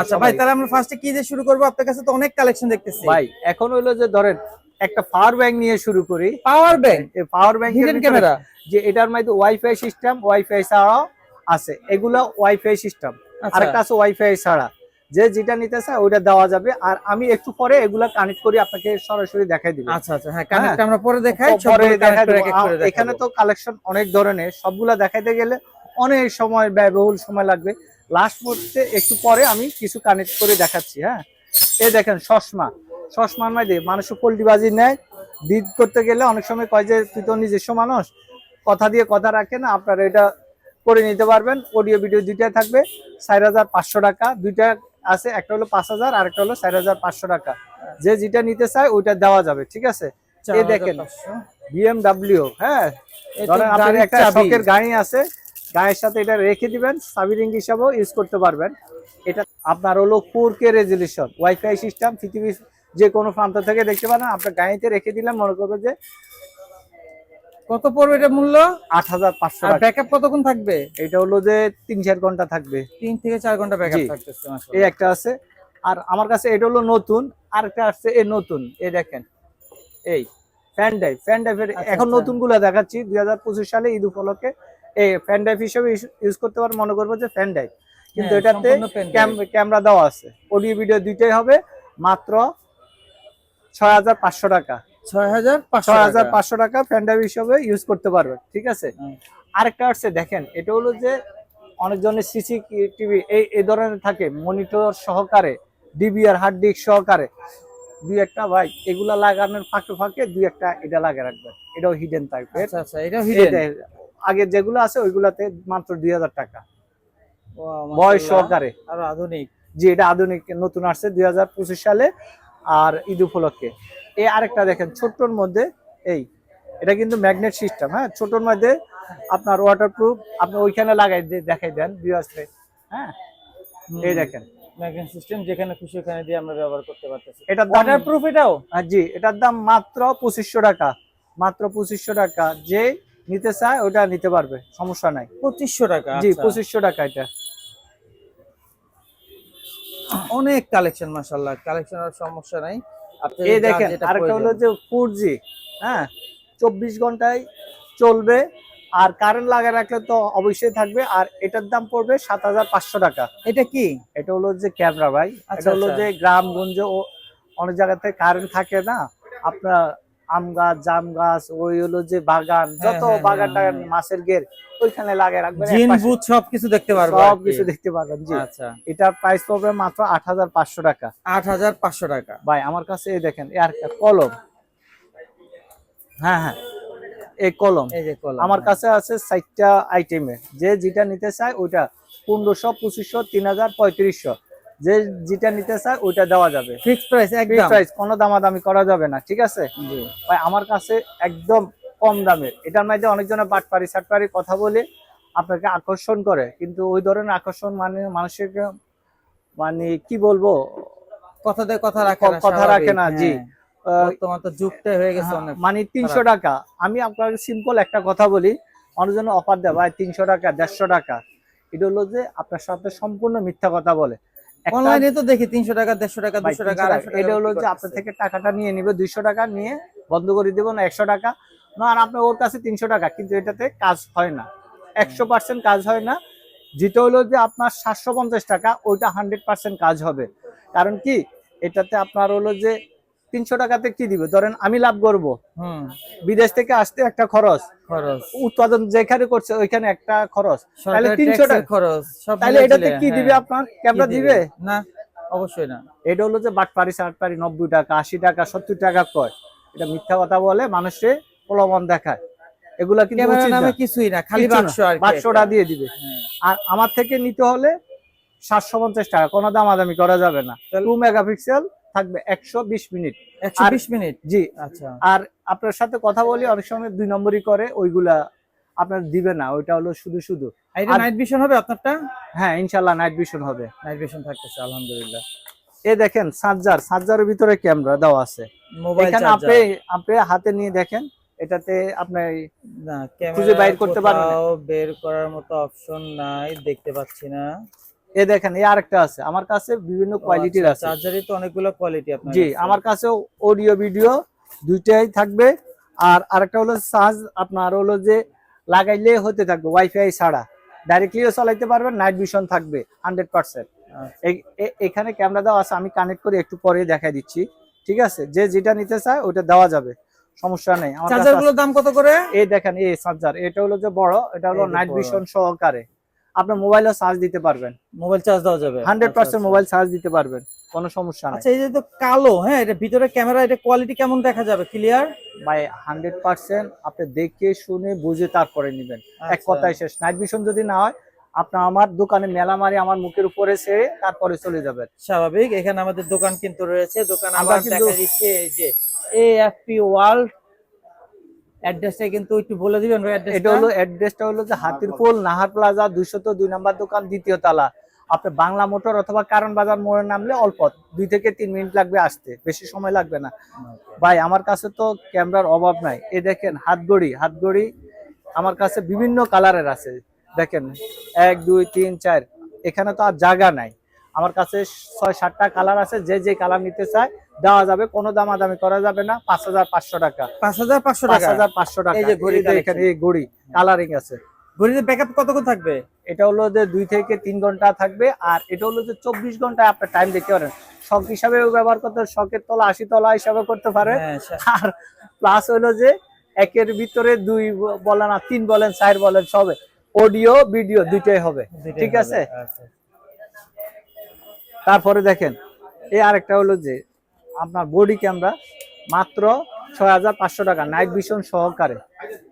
আচ্ছা ভাই তাহলে আমরা ফার্স্টে কি দিয়ে শুরু করব? আপনার কাছে তো অনেক কালেকশন দেখতেছি। ভাই এখন হলো যে ধরেন একটা পাওয়ার ব্যাংক নিয়ে শুরু করি। Power bank power bank hidden camera যে এটার মধ্যে ওয়াইফাই সিস্টেম ওয়াইফাই ছাড়াও আছে। এগুলো ওয়াইফাই সিস্টেম আচ্ছা। আরেকটা আছে ওয়াইফাই ছাড়া। যে যেটা নিতে চায় ওইটা দেওয়া যাবে। আর আমি একটু পরে এগুলা কানেক্ট করে আপনাকে সরাসরি দেখাই দিব। আচ্ছা আচ্ছা হ্যাঁ কানেক্ট আমরা পরে দেখাই পরে দেখাই এখানে তো কালেকশন অনেক ধরনের। সবগুলা দেখাইতে গেলে অনেক সময় ব্যয়বহুল সময় লাগবে। লাস্ট মুহূর্তে একটু পরে আমি কিছু কানেক্ট করে দেখাচ্ছি হ্যাঁ? এ দেখেন চশমা। চশমার মধ্যে মানুষ পোল্ট্রিবাজি নেয়। ডিড করতে গেলে অনেক সময় কয় যে তুই তো নিজস্ব মানুষ। কথা দিয়ে কথা রাখে না আপনারা এটা করে নিতে পারবেন। অডিও ভিডিও দুইটাই থাকবে। চার হাজার পাঁচশো টাকা দুইটা আছে একটা হলো পাঁচ হাজার আর একটা হলো চার হাজার পাঁচশো টাকা। যে যেটা নিতে চায় ওইটা দেওয়া যাবে ঠিক আছে? এই দেখেন 4500 বিএমডাব্লিউ হ্যাঁ? ধরেন আপনার একটা। শখের গাড়ি আছে গাড়ির সাথে এটা রেখে দিবেন সাবি রিং হিসাবেও ইউজ করতে পারবেন। এটা আপনার হলো four K resolution wifi system পৃথিবীর যে কোনো প্রান্ত থেকে দেখতে পারেন। আপনার গাড়িতে রেখে দিলাম মনে করবে যে কত পড়বে এটা মূল্য? আট হাজার পাঁচশো ব্যাকআপ কতক্ষণ থাকবে? এটা হলো যে তিন চার ঘণ্টা থাকবে। তিন থেকে চার ঘণ্টা ব্যাকআপ। থাকতেছে এই একটা আছে। আর আমার কাছে এটা হলো নতুন আর একটা আসছে এই নতুন। এই দেখেন এই ফ্যান ড্রাইভ ফ্যান ড্রাইভের এখন আচ্ছা। নতুনগুলা দেখাচ্ছি দুই হাজার পঁচিশ সালে ঈদ উপলক্ষে। এই ফ্যান ড্রাইভ হিসেবে ইউজ করতে পারেন মনে করব যে ফ্যান ড্রাইভ কিন্তু হ্যাঁ, এটাতে। ক্যামেরা দেওয়া আছে। অডিও ভিডিও দুইটাই হবে মাত্র ছয় হাজার পাঁচশো টাকা। ছয় হাজার পাঁচশো ছয় টাকা। ফ্যান ড্রাইভ হিসেবে ইউজ করতে পারবেন ঠিক আছে? আরেকটা আসছে দেখেন এটা হলো যে অনেকজনের সিসি টিভি এই এই ধরনের থাকে মনিটর সহকারে ডিবিআর হার্ড ডিস্ক সহকারে। দুই একটা ভাই এগুলা লাগানোর ফাঁকে ফাঁকে দুই একটা এটা লাগিয়ে রাখবেন। এটাও হিডেন আচ্ছা আচ্ছা হিডেন আগে যেগুলো আছে ওইগুলাতে মাত্র দুই হাজার টাকা। বয়স সহকারে। আর আধুনিক। যে এটা আধুনিক নতুন আসছে দুই হাজার পঁচিশ সালে আর ঈদ উপলক্ষে। এই আরেকটা দেখেন ছোট্টর মধ্যে এই এটা কিন্তু ম্যাগনেট সিস্টেম হ্যাঁ? ছোটর মধ্যে আপনার ওয়াটারপ্রুফ আপনি ওইখানে লাগাই দেখাই দেন বিয়াসে হ্যাঁ? এই দেখেন। ম্যাগনেট সিস্টেম যেখানে খুশি ওখানে দিয়ে আমরা ব্যবহার করতে পারতেছি। এটার দাম ওয়াটারপ্রুফ এটাও? হ্যাঁ, জি এটার দাম মাত্র পঁচিশশো টাকা। মাত্র পঁচিশশো টাকা। যে নিতে চায় ওটা নিতে পারবে সমস্যা নাই। পঁচিশশো টাকা জি আচ্ছা। পঁচিশশো টাকা এটা। অনেক কালেকশন মাশাআল্লাহ কালেকশনের সমস্যা নাই। এই দেখেন আরেকটা হলো যে ফোর জি হ্যাঁ চব্বিশ ঘন্টায় চলবে আর কারেন্ট লাগা রাখলে তো অবশ্যই থাকবে আর এটার দাম পড়বে সাত হাজার পাঁচশো টাকা। এটা কি? এটা হলো যে ক্যামেরা ভাই। আচ্ছা, এটা হলো আচ্ছা। যে গ্রাম গঞ্জে ও অনেক জায়গাতে কারেন্ট থাকে না আপনার আম গাছ জাম গাছ ওই হলো যে বাগান হ্যাঁ, যত হ্যাঁ, বাগান হ্যাঁ, টাগান। মাছের গের ওইখানে লাগিয়ে রাখবেন জিন বুথ সবকিছু দেখতে পারব সব আর কি। কিছু দেখতে পারবেন জি। আচ্ছা। এটার প্রাইস পড়বে মাত্র আট হাজার পাঁচশো টাকা। আট হাজার পাঁচশো টাকা। ভাই আমার কাছে এই দেখেন আর একটা কলম। হ্যাঁ হ্যাঁ এই কলম। এই যে কলম আমার কাছে আছে চারটা আইটেমের যে যেটা নিতে চায় ওইটা পনেরোশো পঁচিশশো তিন হাজার পঁয়ত্রিশশো। যে যেটা নিতে চায় ওইটা দেওয়া যাবে। ফিক্স প্রাইস একদম। প্রাইস কোনো দামাদামি করা যাবে না ঠিক আছে? ভাই আমার কাছে একদম কম দামের। এটার মধ্যে অনেকজনের বাটপারি সাটপারি কথা বলে আপনাকে আকর্ষণ করে কিন্তু ওই ধরনের আকর্ষণ মানে মানুষের মানে কি বলব? কথা দিয়ে কথা রাখে কথা রাখে না, জি। হ্যাঁ। বর্তমান তো যুগটাই হয়ে গেছে মানে তিনশো টাকা। আমি আপনাকে সিম্পল একটা কথা বলি অনেকজন অফার দেয় ভাই তিনশো টাকা দেড়শো টাকা। এটা হলো যে আপনার সাথে সম্পূর্ণ মিথ্যা কথা বলে। অনলাইনে তো দেখি তিনশো টাকা দেড়শো টাকা ভাই, দুশো টাকা 300 টাকা। এটা হলো যে আপনার থেকে টাকাটা নিয়ে নেবে দুইশো টাকা নিয়ে বন্ধ করে দিব না একশো টাকা। না আর আপনার ওর কাছে তিনশো টাকা কিন্তু এটাতে কাজ হয় না। একশো পার্সেন্ট কাজ হয় না। যেটা হলো যে আপনার সাতশো পঞ্চাশ টাকা ওইটা হান্ড্রেড পার্সেন্ট কাজ হবে। কারণ কি? এটাতে আপনার হলো যে তিনশো টাকাতে কি দিবে? ধরেন আমি লাভ করব। বিদেশ থেকে আসতে একটা খরচ। খরচ। উৎপাদন যেখানে করছে ওইখানে একটা খরচ। তাহলে সরকারি 300 ট্যাক্সের টাকা খরচ তাহলে এটাতে কি হ্যাঁ। দিবে আপনার ক্যামেরা দিবে? না অবশ্যই না। এটা হলো যে বাটপারি সাটপারি নব্বই টাকা আশি টাকা সত্তর টাকা কয়? এটা মিথ্যা কথা বলে মানুষে প্রলোভন দেখায়। এগুলা কিন্তু। কিছুই না খালি বাক্সটা দিয়ে দিবে। হ্যাঁ। আর আমার থেকে নিতে হলে সাতশো পঞ্চাশ টাকা কোনো দামাদামি করা যাবে না। টু মেগাপিক্সেল থাকবে একশো বিশ মিনিট। একশো বিশ মিনিট? জি। আচ্ছা। আর আপনার সাথে কথা বলি অনেক সময় দুই নম্বরই করে ওইগুলা আপনার দিবে না ওইটা হলো শুধু শুধু। এটা নাইট ভিশন হবে আপনারটা? হ্যাঁ ইনশাল্লাহ নাইট ভিশন হবে। নাইট ভিশন থাকতেছে আলহামদুলিল্লাহ। এ দেখেন সার্জার সার্জারের ভিতরে ক্যামেরা দেওয়া আছে। মোবাইল এখানে আপনি আপনি হাতে নিয়ে দেখেন এটাতে আপনার না খুঁজে বাইর করতে পারবেন বের করার মতো অপশন নাই দেখতে পাচ্ছি না। এ দেখেন এই আরেকটা আছে। আমার কাছে বিভিন্ন কোয়ালিটির আছে। চার্জারই তো অনেকগুলো কোয়ালিটি আপনার জি আমার কাছে অডিও ভিডিও দুইটাই থাকবে। আর আরেকটা হলো চার্জ আপনার হলো যে লাগাইলে হতে থাকবে ওয়াইফাই ছাড়া। ডাইরেক্টলিও চালাইতে পারবেন নাইট ভিশন থাকবে হান্ড্রেড পার্সেন্ট আচ্ছা। এখানে ক্যামেরা দেওয়া আছে আমি কানেক্ট করে একটু পরে দেখাই দিচ্ছি। ঠিক আছে? যে যেটা নিতে চায় ওটা দেওয়া যাবে। সমস্যা নেই। আমার কাছে চার্জারগুলোর দাম কত করে। এই দেখেন এই চার্জার এটা হলো যে বড় এটা হলো নাইট ভিশন সহকারে। আপনার মোবাইলও চার্জ দিতে পারবেন। মোবাইল চার্জ দেওয়া যাবে। হান্ড্রেড আচ্ছা, পার্সেন্ট আচ্ছা। মোবাইল চার্জ দিতে পারবেন কোনো সমস্যা নেই। আচ্ছা এই যে তো কালো হ্যাঁ এটা ভিতরে ক্যামেরা এটা কোয়ালিটি কেমন দেখা যাবে? ক্লিয়ার ভাই হান্ড্রেড পার্সেন্ট আপনি দেখে শুনে বুঝে তারপরে নেবেন। এক আচ্ছা। কথায় শেষ। নাইট ভিশন যদি না হয় আপনার আমার দোকানে মেলা মারি আমার মুখের উপরে ছেড়ে তারপরে চলে যাবেন। স্বাভাবিক এখানে আমাদের দোকান কিন্তু রয়েছে। দোকান আমরা আবার দেখা দিচ্ছে এই যে এএফপি ওয়ার্ল্ড অ্যাড্রেসটা কিন্তু একটু বলে দিবেন ভাই অ্যাড্রেস এটা হলো অ্যাড্রেসটা হলো যে হাতিরপুল নাহার প্লাজা দুইশত দুই নাম্বার দোকান দ্বিতীয় তালা। আপনি বাংলা মোটর অথবা কারণ বাজার মোড়ে নামলে অল্প দুই থেকে তিন মিনিট লাগবে আসতে বেশি সময় লাগবে না। ভাই আমার কাছে তো ক্যামেরার অভাব নাই। এ দেখেন হাতগড়ি হাতগড়ি আমার কাছে বিভিন্ন কালারের আছে। দেখেন এক দুই তিন চার এখানে তো আর জায়গা নাই। আমার কাছে ছয় সাতটা কালার আছে যে যে কালার নিতে চায় দেওয়া যাবে। কোনো দামাদামি করা যাবে না। পাঁচ হাজার পাঁচশো টাকা। পাঁচ হাজার পাঁচশো পাঁচ টাকা হাজার পাঁচশো টাকা। এই যে ঘড়ি এই ঘড়ি কালারিং আছে। ঘড়িতে ব্যাকআপ কতক্ষণ থাকবে? এটা হলো যে দুই থেকে তিন ঘণ্টা থাকবে আর এটা হলো যে চব্বিশ ঘন্টায় আপনার টাইম দেখতে পারেন। শখ হিসাবেও ব্যবহার করতে শখের তলা আশি তলা হিসাবে করতে পারে হ্যাঁ আর প্লাস হলো যে একের ভিতরে দুই বলেন আর তিন বলেন চার বলেন সবে। অডিও ভিডিও দুইটাই হবে। ঠিক আছে? আচ্ছা। তারপরে দেখেন এই আরেকটা হলো যে আপনার বডি ক্যামেরা মাত্র ছয় হাজার পাঁচশো টাকা নাইট ভিশন সহকারে।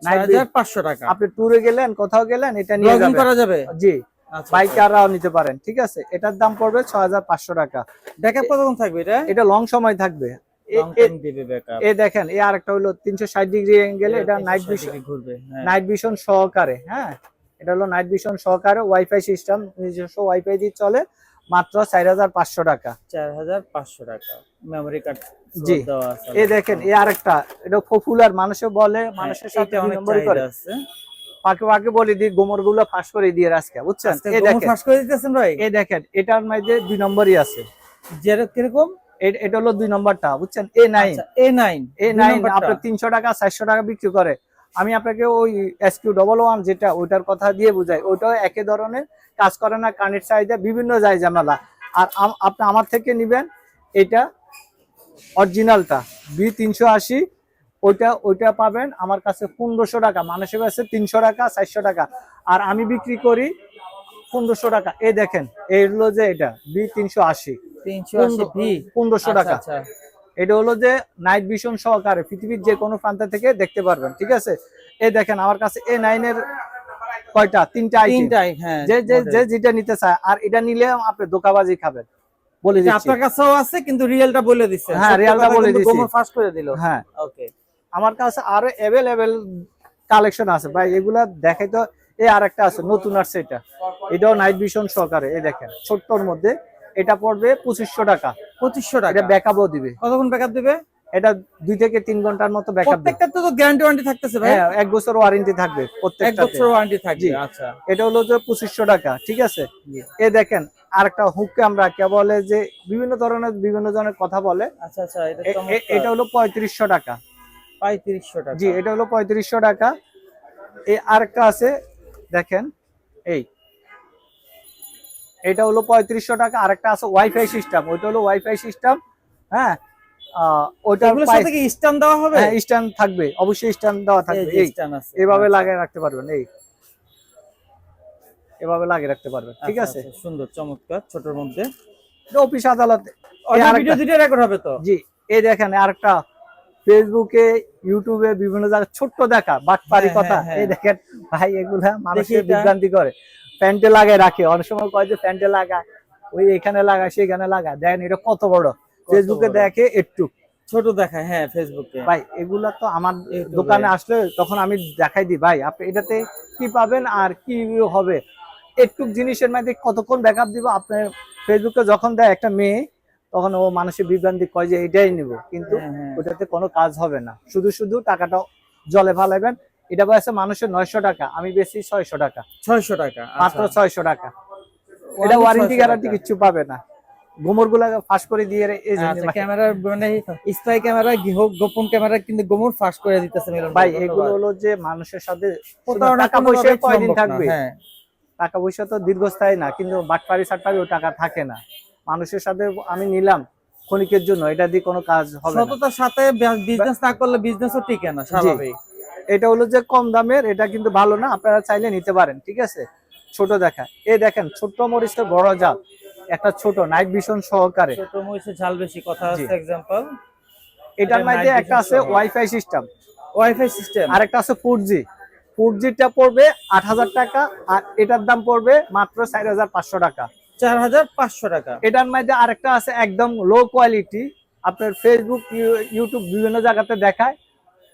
নাইট 6500 টাকা। আপনি ট্যুরে গেলেন কোথাও গেলেন এটা নিয়ে করা যাবে? জি আচ্ছা বাইকাররাও নিতে পারেন ঠিক আছে? এটার দাম পড়বে ছয় হাজার পাঁচশো টাকা। ব্যাকআপ কতক্ষণ থাকবে এটা? এটা লং সময় থাকবে। এ- এ- এ দেখেন এই আরেকটা হলো তিনশো ষাট ডিগ্রি অ্যাঙ্গেলে এটা নাইট ভিশন ঘুরবে হ্যাঁ। নাইট ভিশন সহকারে হ্যাঁ? এটা হলো নাইট ভিশন সহকারে ওয়াইফাই সিস্টেম নিজস্ব ওয়াইফাই দিয়ে চলে। মাত্র চার হাজার পাঁচশো টাকা। 4500 টাকা। মেমরি কার্ড জি। এই দেখেন এই আরেকটা এটা পপুলার মানুষে বলে মানুষের সাথে অনেক করে। পাকে পাকে বলে দিই গোমরগুলো ফাঁস করে দিয়ে আজকে বুঝছেন? আজকে এই দেখেন। ফাঁস করে দিতেছেন ভাই? এই দেখেন এটার মধ্যে দুই নম্বরই আছে। কীরকম? এটা হলো দুই নম্বরটা বুঝছেন? এ নাইন আচ্ছা A9 এ নাইন আপনার তিনশো টাকা চারশো টাকা বিক্রি করে। আমি আপনাকে ওই এসকিউ ডবল ওয়ান যেটা ওইটার কথা দিয়ে বুঝাই ওইটাও একই ধরনের কাজ করে না কানেক্ট চাহিদা বিভিন্ন যায় ঝামেলা আর আপনি আমার থেকে নিবেন এটা অরিজিনালটা বি তিনশো আশি ওইটা ওইটা পাবেন আমার কাছে পনেরোশো টাকা মানুষের কাছে তিনশো টাকা চারশো টাকা। আর আমি বিক্রি করি পনেরোশো টাকা। এই দেখেন এই হলো যে এটা বি তিনশো আশি 380 ভি পনেরোশো টাকা। আচ্ছা। এটা হলো যে নাইট ভিশন সহকারে পৃথিবীর যে কোনো প্রান্ত থেকে দেখতে পারবেন ঠিক আছে? এই দেখেন আমার কাছে এ নাইনের কয়টা? তিনটা। তিনটাই হ্যাঁ। যে যে যেটা নিতে চায় আর এটা নিলে আপনি দোকাবাজি খাবেন বলে দিচ্ছি। আপনার কাছেও আছে কিন্তু রিয়েলটা বলে দিচ্ছে। হ্যাঁ, রিয়েলটা বলে দিছি। গোমর ফাঁস করে দিল। হ্যাঁ। ওকে আমার কাছে আরও অ্যাভেলেবেল কালেকশন আছে। ভাই এগুলা দেখাই তো এই আরেকটা আছে নতুন আসছে এটা। এটাও নাইট ভিশন সহকারে এই দেখেন ছোট্টর মধ্যে। এটা পড়বে পঁচিশশো টাকা। পঁচিশশো টাকা। এটা ব্যাকআপও দিবে। কতক্ষণ ব্যাকআপ দিবে? এটা দুই থেকে তিন ঘণ্টার মতো ব্যাকআপ প্রত্যেকটা তো গ্যারান্টি ওয়ারেন্টি থাকতেছে ভাই। হ্যাঁ এক বছর ওয়ারেন্টি থাকবে এক প্রত্যেকটা বছর ওয়ারেন্টি থাকবে আচ্ছা। এটা হলো যে টাকা ঠিক আছে? এ দেখেন আরেকটা হুককে আমরা কে বলে যে বিভিন্ন ধরনের বিভিন্ন ধরনের কথা বলে। আচ্ছা আচ্ছা এটা হলো পঁয়ত্রিশশো টাকা। 3500 টাকা। জি এটা হলো পঁয়ত্রিশশো টাকা। এই আরেকটা আছে দেখেন এই এটা হলো পঁয়ত্রিশশো টাকা আরেকটা আছে ওয়াইফাই সিস্টেম ওইটা হলো ওয়াইফাই সিস্টেম হ্যাঁ? ওইটার সাথে কি স্ট্যান্ড দেওয়া হবে? স্ট্যান্ড থাকবে অবশ্যই স্ট্যান্ড দেওয়া থাকবে এই stand আছে। এভাবে লাগিয়ে রাখতে পারবেন এই। এভাবে লাগিয়ে রাখতে পারবেন ঠিক আচ্ছা, আছে? আচ্ছা, সুন্দর চমৎকার ছোটর মধ্যে। অফিস আদালতে অডিও ভিডিও দুটো রেকর্ড হবে তো? জি এই দেখেন আরেকটা ফেসবুকে ইউটিউবে বিভিন্ন জায়গায় ছোট্ট দেখা বাটপারি হ্যাঁ, কথা। হ্যাঁ, হ্যাঁ। এই দেখেন ভাই এগুলা মানুষের। বিভ্রান্তি করে। প্যান্টে লাগায় রাখে। অনেক সময় কয় যে প্যান্টে লাগায় ওই এখানে লাগায় সেখানে লাগায়। দেখেন এটা কত বড়। ফেসবুকে দেখে একটু। ছোট দেখায় হ্যাঁ ফেসবুকে ভাই এগুলা তো আমার দোকানে আসলে তখন আমি দেখাই দিই। ভাই আপনি এটাতে কি পাবেন আর কি হবে? একটু জিনিসের মধ্যে কতক্ষণ ব্যাকআপ দিব? আপনি ফেসবুকে যখন দেয় একটা মেয়ে তখন ও মানুষের বিভ্রান্তি কয় যে এটাই নিব। কিন্তু হ্যাঁ, হ্যাঁ। ওটাতে কোনো কাজ হবে না। শুধু শুধু টাকাটা জলে ফালাবেন এটা বয়সে মানুষের নয়শো টাকা আমি বেশি ছয়শো টাকা। 600 টাকা মাত্র আচ্ছা। ছয়শো টাকা। এটা ওয়ারেন্টি 600 গ্যারান্টি। কিচ্ছু পাবে না। গোমরগুলা ফাঁস করে দিয়ে এই আচ্ছা মানে স্পাই ক্যামেরা গোপন ক্যামেরা কিন্তু গোমর ফাঁস করে দিতেছে ভাই এগুলো হলো যে মানুষের সাথে টাকা পয়সা কয়দিন থাকবে? হ্যাঁ। টাকা পয়সা তো দীর্ঘস্থায়ী না কিন্তু বাটপারি সাটপারি ও টাকা থাকে না। মানুষের সাথে আমি নিলাম ক্ষণিকের জন্য এটা দিয়ে কোনো কাজ হবে সততার সাথে বিজনেস না করলে বিজনেসও টিকে না স্বাভাবিক। এটা হলো যে কম দামের এটা কিন্তু ভালো না আপনারা চাইলে নিতে পারেন ঠিক আছে? ছোট দেখা। এই দেখেন ছোট্ট মরিচের বড় জাল একটা ছোট নাইট ভিশন সহকারে। ছোট মহিষের ঝাল বেশি কথা। আছে এক্সাম্পল এটার মধ্যে একটা আছে ওয়াইফাই সিস্টেম ওয়াইফাই সিস্টেম আর একটা আছে ফোর জি ফোর জিটা পড়বে আট হাজার টাকা আর এটার দাম পড়বে মাত্র চার হাজার পাঁচশো টাকা। চার হাজার পাঁচশো টাকা। এটার মধ্যে আরেকটা আছে একদম লো কোয়ালিটি আপনার ফেসবুক ইউটিউব বিভিন্ন জায়গাতে দেখায়।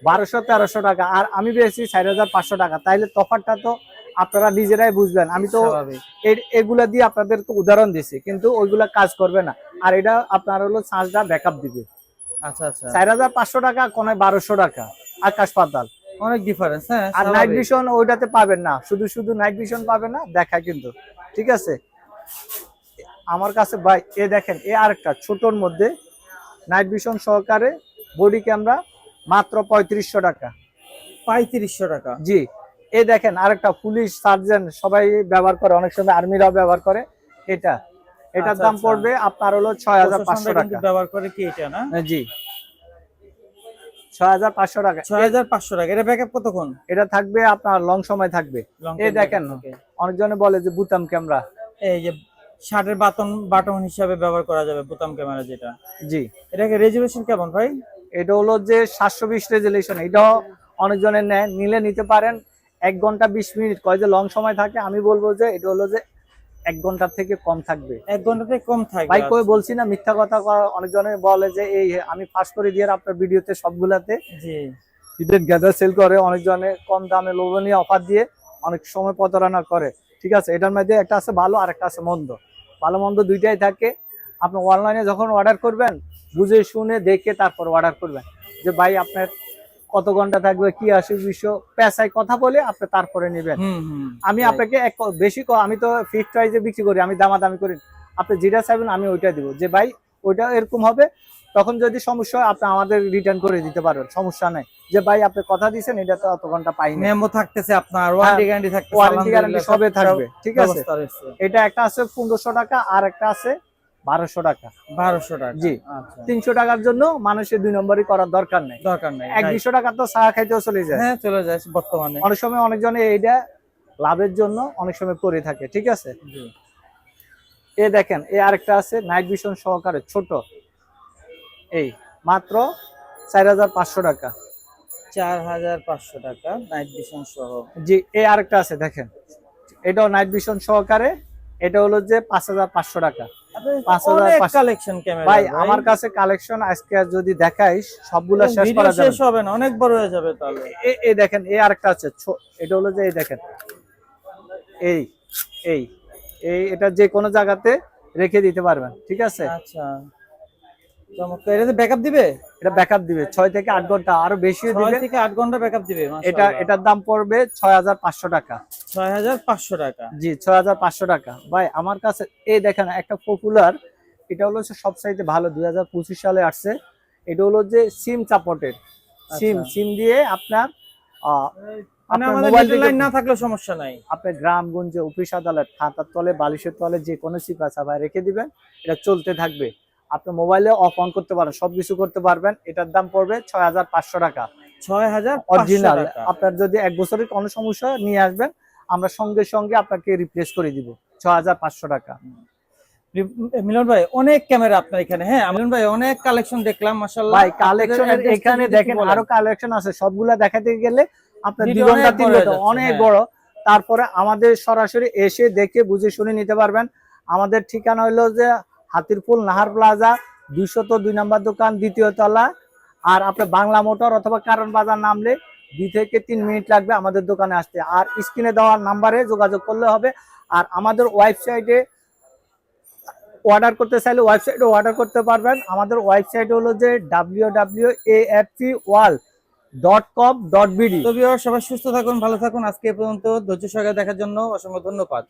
বারোশো তেরোশো টাকা। আর আমি পেয়েছি চার হাজার পাঁচশো টাকা। তাইলে তফাৎটা তো আপনারা নিজেরাই বুঝবেন। আমি তো এগুলা দিয়ে আপনাদেরকে উদাহরণ দিছি কিন্তু ওইগুলা কাজ করবে না। আর এটা আপনার হলো চার্জটা ব্যাকআপ দিবে। আচ্ছা আচ্ছা। চার হাজার পাঁচশো টাকা কোনায় বারোশো টাকা। আকাশ পাতাল। অনেক ডিফারেন্স হ্যাঁ আর নাইট। ভিশন ওইটাতে পাবেন না। শুধু শুধু নাইট ভিশন পাবেন না দেখায় কিন্তু। ঠিক আছে? আমার কাছে ভাই এ দেখেন এ আরেকটা ছোটর মধ্যে নাইট ভিশন সহকারে বডি ক্যামেরা মাত্র পঁয়ত্রিশশো টাকা। পঁয়ত্রিশশো টাকা। জি এ দেখেন আরেকটা পুলিশ সার্জন সবাই ব্যবহার করে অনেক সময় আর্মিরাও ব্যবহার করে এটা। এটার আচ্ছা, দাম আচ্ছা। পড়বে আপনার হলো ছয় হাজার পাঁচশো টাকা। ব্যবহার করে কি এটা না? জি। ছয় হাজার পাঁচশো টাকা। ছয় হাজার পাঁচশো টাকা। এটা ব্যাকআপ কতক্ষণ? এটা থাকবে আপনার লং সময় থাকবে। Time দেখেন। অনেকজনে বলে যে বুতাম ক্যামেরা এই যে শার্টের বাটন বাটন হিসাবে ব্যবহার করা যাবে বোতাম ক্যামেরা যেটা। জি। এটাকে রেজুলেশন কেমন ভাই? এটা হলো যে সাতশো বিশ রেজুলেশন এটাও অনেকজনের নেয় নিলে নিতে পারেন। এক ঘণ্টা বিশ মিনিট কয় যে লং সময় থাকে আমি বলব যে এটা হলো যে এক ঘণ্টার থেকে কম থাকবে। এক ঘণ্টা থেকে কম থাকবে ভাই কই বলছি না মিথ্যা কথা অনেকজনে বলে যে এই আমি ফাঁস করে দিয়ে আপনার ভিডিওতে সবগুলাতে জি। ইডেন গ্যাদার সেল করে। অনেকজনে কম দামে লোভনীয় অফার দিয়ে অনেক সময় প্রতারণা করে। ঠিক আছে? এটার মধ্যে একটা আছে ভালো আর একটা আছে মন্দ। ভালো মন্দ দুইটাই থাকে। আপনি অনলাইনে যখন অর্ডার করবেন বুঝে শুনে দেখে তারপর অর্ডার করবেন। যে ভাই আপনার কত ঘণ্টা থাকবে কি আসে বিষয় পেশায় কথা বলে আপনি তারপরে নেবেন। আমি আপনাকে এক বেশি ক- আমি তো ফিক্সড প্রাইসে বিক্রি করি আমি দামাদামি করি। আপনি যেটা চাইবেন আমি ওইটা দিব। যে ভাই ওইটা এরকম হবে তখন যদি সমস্যা হয় আপনি আমাদের রিটার্ন করে দিতে পারবেন। সমস্যা নাই। যে ভাই আপনি কথা দিয়েছেন এটা তো অত ঘণ্টা পাইনি মেমো থাকতেছে আপনার ওয়ারেন্টি গ্যারান্টি থাকতেছে ওয়ারেন্টি গ্যারান্টি সবে থাকবে ঠিক আছে? এটা একটা আছে পনেরোশো টাকা আর একটা আছে বারোশো টাকা। বারোশো টাকা জি। আচ্ছা। তিনশো টাকার জন্য মানুষের দুই নম্বরই করার দরকার নেই। দরকার নাই এক right. দুশো টাকা তো চা খাইতেও চলে যায়। হ্যাঁ চলে যায় বর্তমানে। অনেক সময় অনেকজনে এইটা লাভের জন্য অনেক সময় করে থাকে ঠিক আছে? জি। এ দেখেন এ আরেকটা আছে নাইট ভিশন সহকারে ছোট। এই মাত্র চার হাজার পাঁচশো টাকা। চার হাজার পাঁচশো টাকা নাইট ভিশন সহ। জি এ আরেকটা আছে দেখেন। এটাও নাইট ভিশন সহকারে এটা হলো যে পাঁচ হাজার পাঁচশো টাকা। পাঁচ হাজার। কালেকশন ক্যামেরা ভাই আমার কাছে কালেকশন আজকে যদি দেখাইস সবগুলা শেষ করা যাবে। শেষ হবে না অনেক বড় হয়ে যাবে তাহলে। না। এ- এ দেখেন আরেকটা আছে এটা হলো যে এই দেখেন। এই এই এই এটা যে কোনো জায়গাতে রেখে দিতে পারবেন ঠিক আছে? আচ্ছা। চমৎকার। এটাতে ব্যাকআপ দিবে? এটা ব্যাকআপ দিবে। ছয় থেকে আট ঘণ্টা আরও থেকে ঘণ্টা ব্যাকআপ দিবে এটা এটার দাম পড়বে টাকা। টাকা। জি টাকা। ভাই আমার কাছে এই দেখেন একটা পপুলার এটা হলো ভালো সালে আসছে। এটা হলো যে সিম সাপোর্টের সিম। সিম দিয়ে আপনার মানে আপনার আমাদের মোবাইল লাইন না থাকলেও সমস্যা নাই। আপনার গ্রামগঞ্জে অফিস আদালত খাতার তলে বালিশের তলে যে কোনো চিপ আছে ভাই রেখে দিবেন। এটা চলতে থাকবে। আপনি মোবাইলে অফ অন করতে পারেন সবকিছু করতে পারবেন। এটার দাম পড়বে ছয় হাজার পাঁচশো টাকা। ছয় হাজার অরিজিনাল আপনার যদি এক বছরের কোনো সমস্যা নিয়ে আসবেন। আমরা সঙ্গে সঙ্গে আপনাকে রিপ্লেস করে দিব ছ হাজার পাঁচশো টাকা। মিলন ভাই অনেক ক্যামেরা আপনার এখানে হ্যাঁ? মিলন ভাই অনেক কালেকশন দেখলাম মাশাআল্লাহ। ভাই কালেকশন এখানে দেখেন আরও কালেকশন আছে সবগুলা দেখাতে গেলে আপনার দুই ঘণ্টা অনেক তিন বড় ঘণ্টা অনেক হ্যাঁ। বড়। তারপরে আমাদের সরাসরি এসে দেখে বুঝে শুনে নিতে পারবেন। আমাদের ঠিকানা হলো যে হাতিরপুল, নাহার প্লাজা, দুইশত দুই নম্বর দোকান, দ্বিতীয় তলা। আর আপনার বাংলা মোটর অথবা কারণ বাজার নামলে দুই থেকে তিন মিনিট লাগবে আমাদের দোকানে আসতে। আর স্ক্রিনে দেওয়ার নাম্বারে যোগাযোগ করলে হবে। আর আমাদের ওয়েবসাইটে অর্ডার করতে চাইলে ওয়েবসাইটে অর্ডার করতে পারবেন। আমাদের ওয়েবসাইট হলো যে W W F wall dot com dot BD সবাই সুস্থ থাকুন, ভালো থাকুন। আজকে পর্যন্ত ধৈর্য সহকারে দেখার জন্য অসংখ্য ধন্যবাদ।